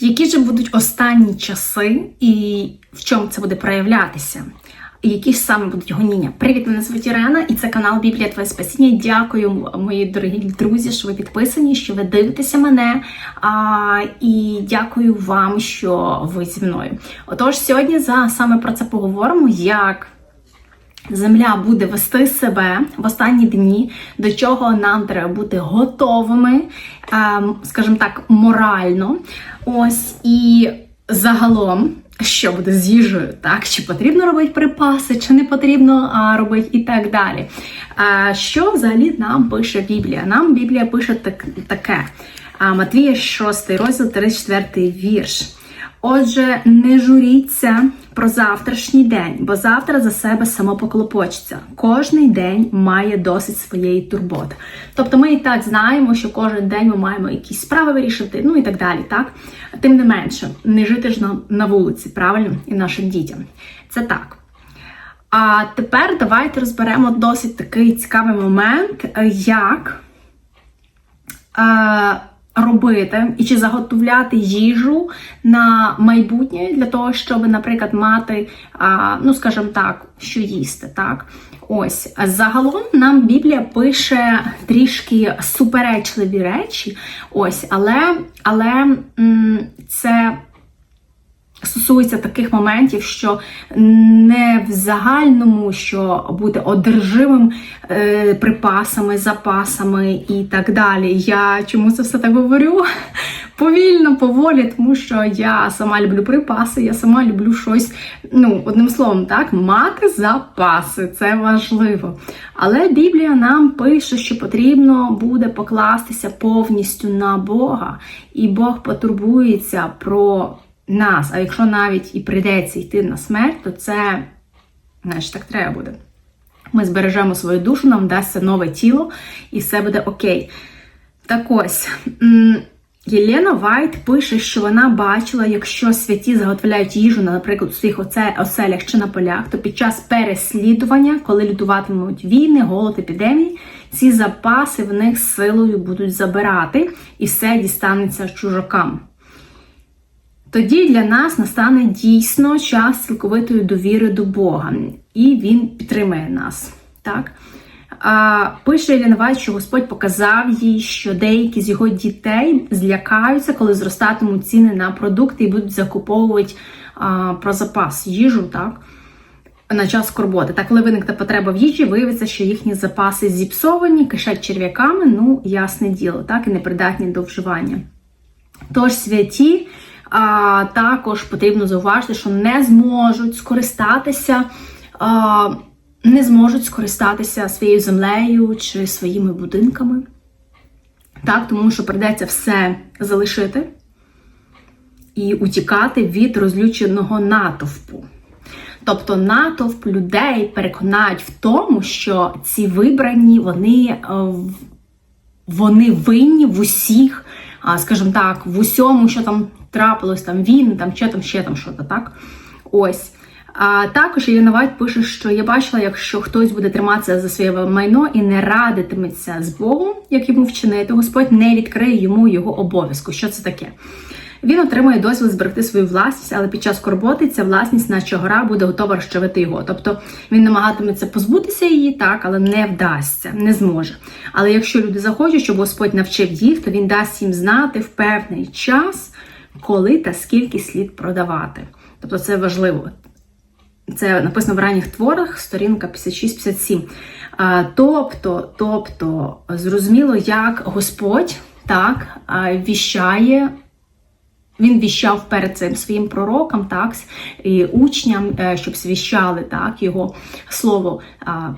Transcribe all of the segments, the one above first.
Які ж будуть останні часи і в чому це буде проявлятися? Які ж саме будуть гоніння? Привіт, мене звуть Ірена, і це канал Біблія Твоє Спасіння. Дякую, мої дорогі друзі, що ви підписані, що ви дивитеся мене. А, І дякую вам, що ви зі мною. Отож, сьогодні за саме про це поговоримо, як Земля буде вести себе в останні дні, до чого нам треба бути готовими, ем, скажімо так, морально. Ось і загалом, що буде з їжею, так? Чи потрібно робити припаси, чи не потрібно робити, і так далі. Що взагалі нам пише Біблія? Нам Біблія пише таке. Матвія 6 розділ, 34 вірш. Отже, не журіться про завтрашній день, бо завтра за себе само поклопочеться. Кожний день має досить своєї турботи. Тобто ми і так знаємо, що кожен день ми маємо якісь справи вирішити, ну і так далі. так? Тим не менше, не жити ж на, на вулиці, правильно, і нашим дітям. Це так. А тепер давайте розберемо досить такий цікавий момент, як. Е, робити і чи заготовляти їжу на майбутнє для того, щоб, наприклад, мати, ну скажімо так, що їсти. так. Ось загалом нам Біблія пише трішки суперечливі речі. Ось, але але це Стосується таких моментів, що не в загальному, що бути одержимим е, припасами, запасами і так далі. Я чому це все так говорю? Повільно, поволі, тому що я сама люблю припаси, я сама люблю щось, ну, одним словом, так, мати запаси, це важливо. Але Біблія нам пише, що потрібно буде покластися повністю на Бога, і Бог потурбується про нас. А якщо навіть і прийдеться йти на смерть, то це, знаєш, так треба буде. Ми збережемо свою душу, нам дасться нове тіло, і все буде окей. Так ось. Єлена Вайт пише, що вона бачила, якщо святі заготовляють їжу, наприклад, у своїх оселях чи на полях, то під час переслідування, коли лютуватимуть війни, голод, епідемії, ці запаси в них силою будуть забирати, і все дістанеться чужакам. Тоді для нас настане дійсно час цілковитої довіри до Бога, і Він підтримає нас. Так? А, Пише Іліна що Господь показав їй, що деякі з його дітей злякаються, коли зростатимуть ціни на продукти і будуть закуповувати а, про запас їжу так, на час скорботи. Та коли виникне потреба в їжі, виявиться, що їхні запаси зіпсовані, кишать черв'яками, ну, ясне діло, так, і непридатні до вживання. Тож святі. А, Також потрібно зауважити, що не зможуть скористатися, а, не зможуть скористатися своєю землею чи своїми будинками. Так, Тому що придеться все залишити і утікати від розлюченого натовпу. Тобто натовп людей переконають в тому, що ці вибрані, вони, е, вони винні в усіх, скажімо так, в усьому, що там трапилось там він, там ще там ще там що то так. Ось. А також Ірина Вайт пише, що я бачила, якщо хтось буде триматися за своє майно і не радитиметься з Богом, як йому вчинити, Господь не відкриє йому його обов'язку. Що це таке? Він отримує дозвіл зберегти свою власність, але під час скорботи ця власність, наче гора, буде готова розчавити його. Тобто він намагатиметься позбутися її, так, але не вдасться, не зможе. Але якщо люди захочуть, щоб Господь навчив їх, то він дасть їм знати в певний час коли та скільки слід продавати. Тобто це важливо. Це написано в ранніх творах, сторінка 56-57. Тобто, тобто, зрозуміло, як Господь так віщає він віщав перед цим своїм пророкам, так, і учням, е, щоб свіщали так, його слово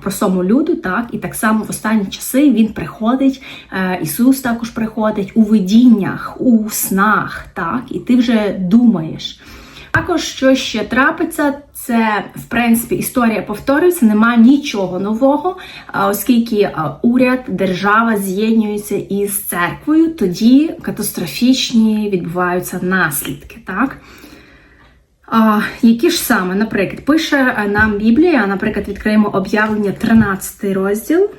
простому люду. так, І так само в останні часи він приходить, е, Ісус також приходить у видіннях, у снах, так, і ти вже думаєш. Також, що ще трапиться, це, в принципі, історія повторюється, немає нічого нового, оскільки уряд, держава з'єднуються із церквою, тоді катастрофічні відбуваються наслідки. так? Які ж саме, наприклад, пише нам Біблія, наприклад, відкриємо об'явлення 13 розділ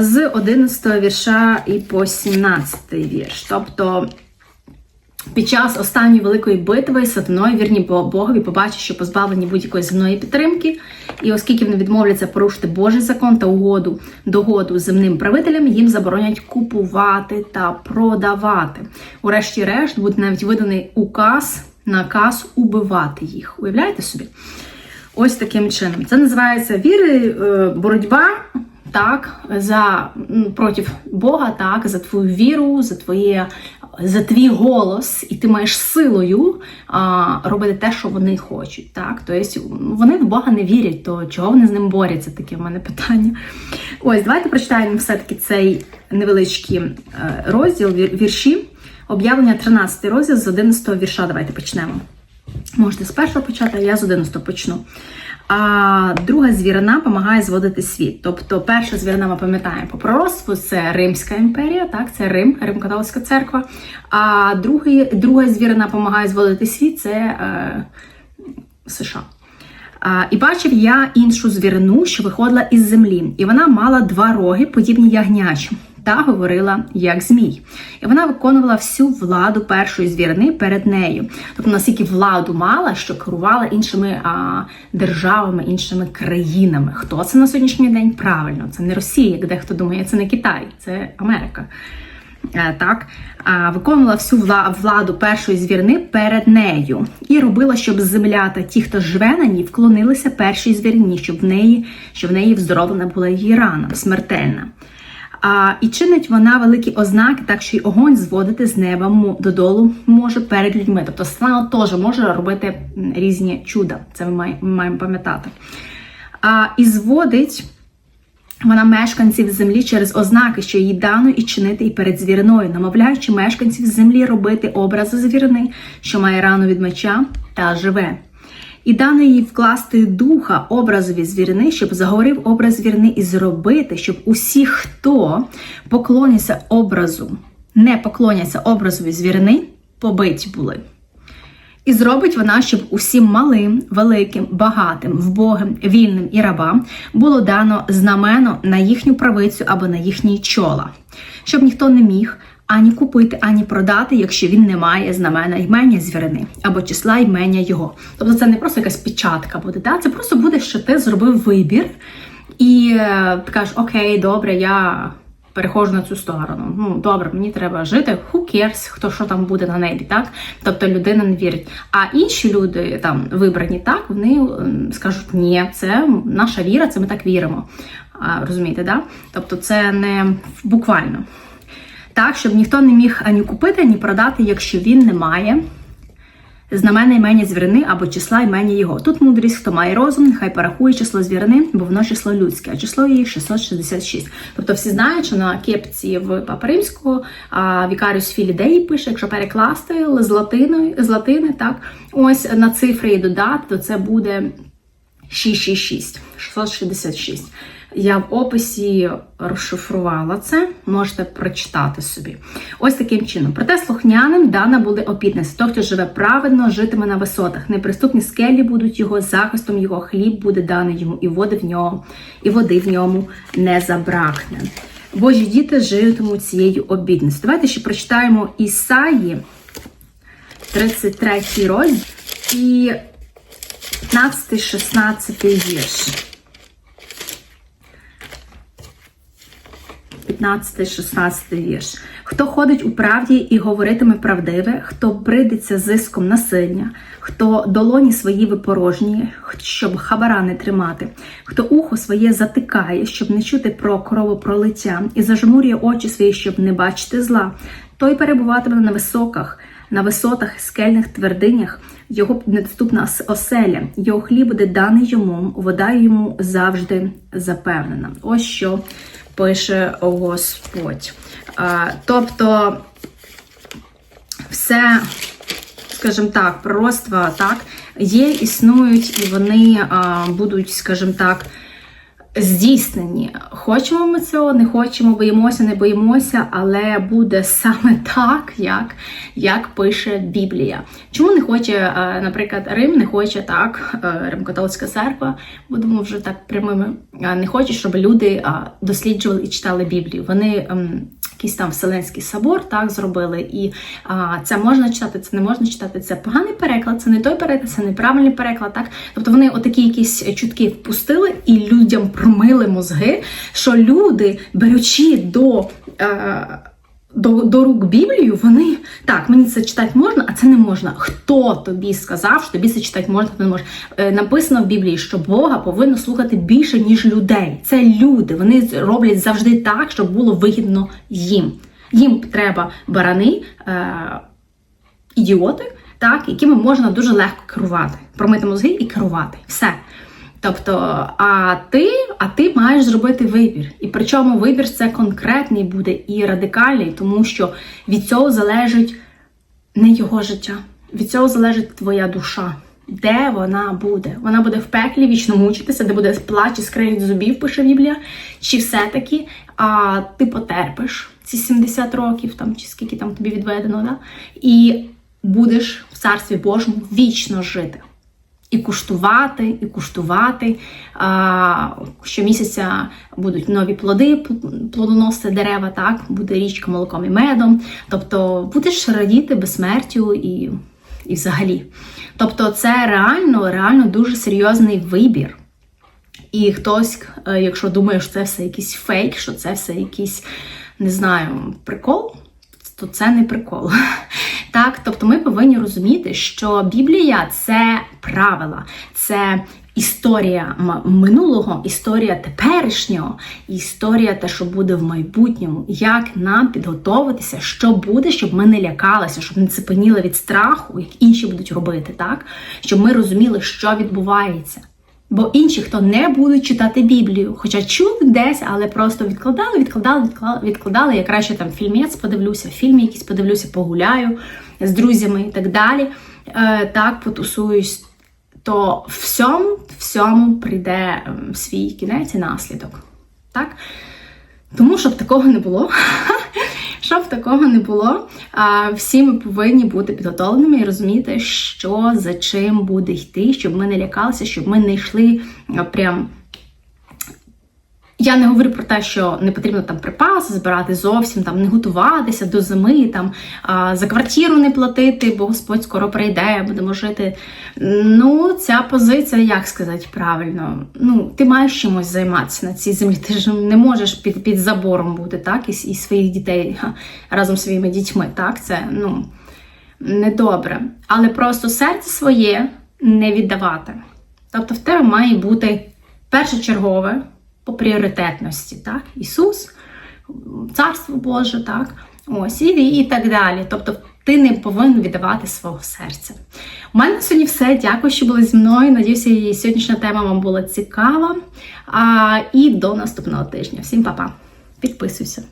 з 11 вірша і по 17 вірш. Тобто Під час останньої великої битви сатаною вірні Богові побачать, що позбавлені будь-якої земної підтримки, і оскільки вони відмовляться порушити Божий закон та угоду догоду з земним правителям, їм заборонять купувати та продавати. Урешті-решт буде навіть виданий указ, наказ убивати їх. Уявляєте собі? Ось таким чином. Це називається віри, е, боротьба так, за проти Бога, так, за твою віру, за твоє, за твій голос, і ти маєш силою а, робити те, що вони хочуть. Так? Тобто вони в Бога не вірять, то чого вони з ним борються? Таке в мене питання. Ось, давайте прочитаємо все-таки цей невеличкий е, розділ, вір- вірші. Об'явлення 13 розділ з 11 вірша. Давайте почнемо. Можете з першого почати, а я з 11 почну. А друга звірина допомагає зводити світ. Тобто, перша звірина, ми пам'ятаємо по пророцтву, це Римська імперія, так, це Рим, Рим-католицька церква. А другий, друга звірина допомагає зводити світ це е, США. А, і бачив я іншу звірину, що виходила із землі, і вона мала два роги, подібні ягнячим, та говорила як змій. І вона виконувала всю владу першої звірини перед нею. Тобто наскільки владу мала, що керувала іншими а, державами, іншими країнами. Хто це на сьогоднішній день? Правильно, це не Росія, як дехто думає, це не Китай, це Америка. Е, так, виконувала всю владу першої звірни перед нею і робила, щоб земля та ті, хто живе на ній, вклонилися першій звірні, щоб в неї, щоб в неї вздоровлена була її рана, смертельна. А, і чинить вона великі ознаки, так що й огонь зводити з неба додолу може перед людьми. Тобто вона теж може робити різні чуда. Це ми має- ми маємо пам'ятати. А, і зводить вона мешканців землі через ознаки, що їй дано і чинити і перед звіриною, намовляючи мешканців землі робити образи звірини, що має рану від меча та живе. І дано їй вкласти духа образові звірини, щоб заговорив образ звірини і зробити, щоб усі, хто поклоняться образу, не поклоняться образові звірини, побиті були. І зробить вона, щоб усім малим, великим, багатим, вбогим, вільним і рабам було дано знамено на їхню правицю або на їхні чола, щоб ніхто не міг ані купити, ані продати, якщо він не має знамена імення звірини або числа імення його. Тобто це не просто якась печатка буде, да? це просто буде, що ти зробив вибір, і е, ти кажеш, окей, добре, я переходжу на цю сторону. Ну, добре, мені треба жити, who cares, хто що там буде на небі, так? Тобто людина не вірить. А інші люди, там вибрані так, вони ем, скажуть, ні, це наша віра, це ми так віримо. А, розумієте, да? Тобто це не буквально. Так, щоб ніхто не міг ані купити, ані продати, якщо він не має знамена імення звірини або числа імення його. Тут мудрість, хто має розум, нехай порахує число звірини, бо воно число людське, а число її 666. Тобто всі знають, що на кепці в Папа Римського Вікаріус Філідеї пише, якщо перекласти з латини, з латини, так, ось на цифри і додати, то це буде 666, 666. Я в описі розшифрувала це, можете прочитати собі. Ось таким чином. Проте слухняним дана буде обітниця. Той, хто живе праведно, житиме на висотах. Неприступні скелі будуть його захистом, його хліб буде даний йому, і води в нього, і води в ньому не забракне. Божі діти житимуть цією обітницею. Давайте ще прочитаємо Ісаї, 33 розділ і 15-16 вірш. 15-16 вірш. Хто ходить у правді і говоритиме правдиве, хто бридиться зиском насильня, хто долоні свої випорожнює, щоб хабара не тримати, хто ухо своє затикає, щоб не чути про кровопролиття, і зажмурює очі свої, щоб не бачити зла, той перебуватиме на високах, на висотах скельних твердинях, його недоступна оселя, його хліб буде даний йому, вода йому завжди запевнена. Ось що пише Господь. Тобто, все, скажімо так, пророцтва так, є, існують, і вони будуть, скажімо так, здійснені. Хочемо ми цього, не хочемо, боїмося, не боїмося, але буде саме так, як, як пише Біблія. Чому не хоче, е, наприклад, Рим не хоче так, Римкатолицька церква, будемо вже так прямими, е, не хоче, щоб люди е, досліджували і читали Біблію. Вони ем, якийсь там Вселенський собор, так зробили. І а, це можна читати, це не можна читати. Це поганий переклад, це не той переклад, це неправильний переклад. Так, тобто вони отакі якісь чутки впустили і людям промили мозги, що люди, беручи до. Е, до, до рук Біблію, вони так, мені це читати можна, а це не можна. Хто тобі сказав, що тобі це читати можна, хто не може? Е, написано в Біблії, що Бога повинно слухати більше, ніж людей. Це люди. Вони роблять завжди так, щоб було вигідно їм. Їм треба барани, е, ідіоти, так, якими можна дуже легко керувати. Промити мозги і керувати. Все. Тобто, а ти, а ти маєш зробити вибір. І причому вибір це конкретний буде і радикальний, тому що від цього залежить не його життя, від цього залежить твоя душа. Де вона буде? Вона буде в пеклі вічно мучитися, де буде плач і скрегіт зубів, пише Біблія. Чи все-таки а, ти потерпиш ці 70 років, там, чи скільки там тобі відведено, да? і будеш в царстві Божому вічно жити. І куштувати, і куштувати. А, Щомісяця будуть нові плоди, плодоносити дерева, так, буде річка молоком і медом. Тобто будеш радіти безсмертю і, і взагалі. Тобто, це реально, реально дуже серйозний вибір. І хтось, е, якщо думає, що це все якийсь фейк, що це все якийсь, не знаю, прикол, то це не прикол. Так, тобто ми повинні розуміти, що Біблія це правила, це історія минулого, історія теперішнього, історія те, що буде в майбутньому, як нам підготовитися, що буде, щоб ми не лякалися, щоб не цепеніли від страху, як інші будуть робити, так? Щоб ми розуміли, що відбувається. Бо інші, хто не будуть читати Біблію, хоча чули десь, але просто відкладали, відкладали, відкладали, відкладали. Я краще там фільмець подивлюся, фільм якийсь подивлюся, погуляю з друзями і так далі. Е, Так, потусуюсь. То всьому, всьому прийде ем, свій кінець і наслідок. Так? Тому щоб такого не було. Щоб такого не було, всі ми повинні бути підготовленими і розуміти, що за чим буде йти, щоб ми не лякалися, щоб ми не йшли прям. Я не говорю про те, що не потрібно там припаси збирати зовсім, там не готуватися до зими, там за квартиру не платити, бо Господь скоро прийде, будемо жити. Ну, ця позиція, як сказати правильно, ну, ти маєш чимось займатися на цій землі. Ти ж не можеш під під забором бути, так, і, і своїх дітей разом з своїми дітьми. Так, це ну, недобре. Але просто серце своє не віддавати. Тобто в тебе має бути першочергове по пріоритетності, так? Ісус, Царство Боже, так? Ось, і, і так далі. Тобто ти не повинен віддавати свого серця. У мене сьогодні все. Дякую, що були зі мною. Надіюся, і сьогоднішня тема вам була цікава. А, І до наступного тижня. Всім па-па. Підписуйся.